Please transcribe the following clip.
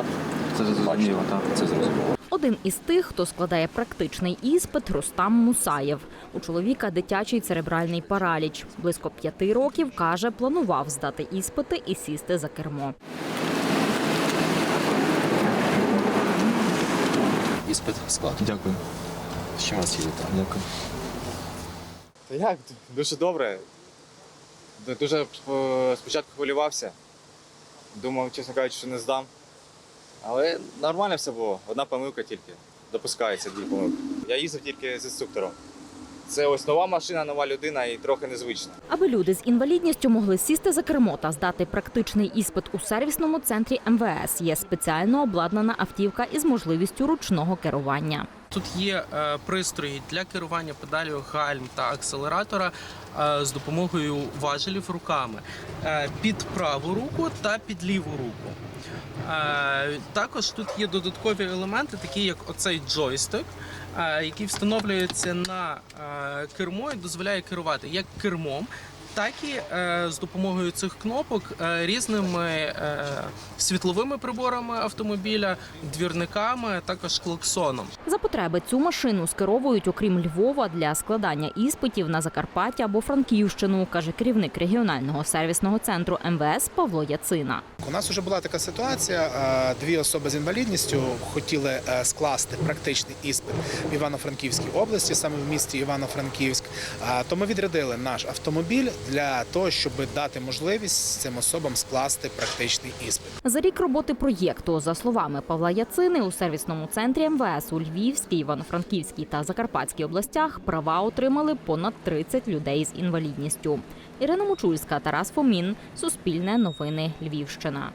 автомат. Це зрозуміло, так. Це зрозуміло. Один із тих, хто складає практичний іспит, Рустам Мусаєв. У чоловіка дитячий церебральний параліч. Близько п'яти років каже, планував здати іспити і сісти за кермо. Іспит склад. Дякую. З чим вас їдете? Дякую. Та як? Дуже добре. Дуже е, спочатку хвилювався. Думав, чесно кажучи, що не здам. Але нормально все було. Одна помилка тільки. Допускається дві помилки. Я їздив тільки з інструктором. Це ось нова машина, нова людина і трохи незвична. Аби люди з інвалідністю могли сісти за кермо та здати практичний іспит у сервісному центрі МВС, є спеціально обладнана автівка із можливістю ручного керування. Тут є е, пристрої для керування педалю гальм та акселератора е, з допомогою важелів руками е, під праву руку та під ліву руку. Також тут є додаткові елементи, такі як оцей джойстик, який встановлюється на кермо і дозволяє керувати як кермом. Так і е, з допомогою цих кнопок е, різними е, світловими приборами автомобіля, двірниками, також клаксоном. За потреби цю машину скеровують, окрім Львова, для складання іспитів на Закарпаття або Франківщину, каже керівник регіонального сервісного центру МВС Павло Яцина. У нас вже була така ситуація. Дві особи з інвалідністю хотіли скласти практичний іспит в Івано-Франківській області, саме в місті Івано-Франківськ. То ми відрядили наш автомобіль для того, щоб дати можливість цим особам скласти практичний іспит. За рік роботи проєкту, за словами Павла Яцини, у сервісному центрі МВС у Львівській, Івано-Франківській та Закарпатській областях права отримали понад 30 людей з інвалідністю. Ірина Мучульська, Тарас Фомін, Суспільне новини, Львівщина.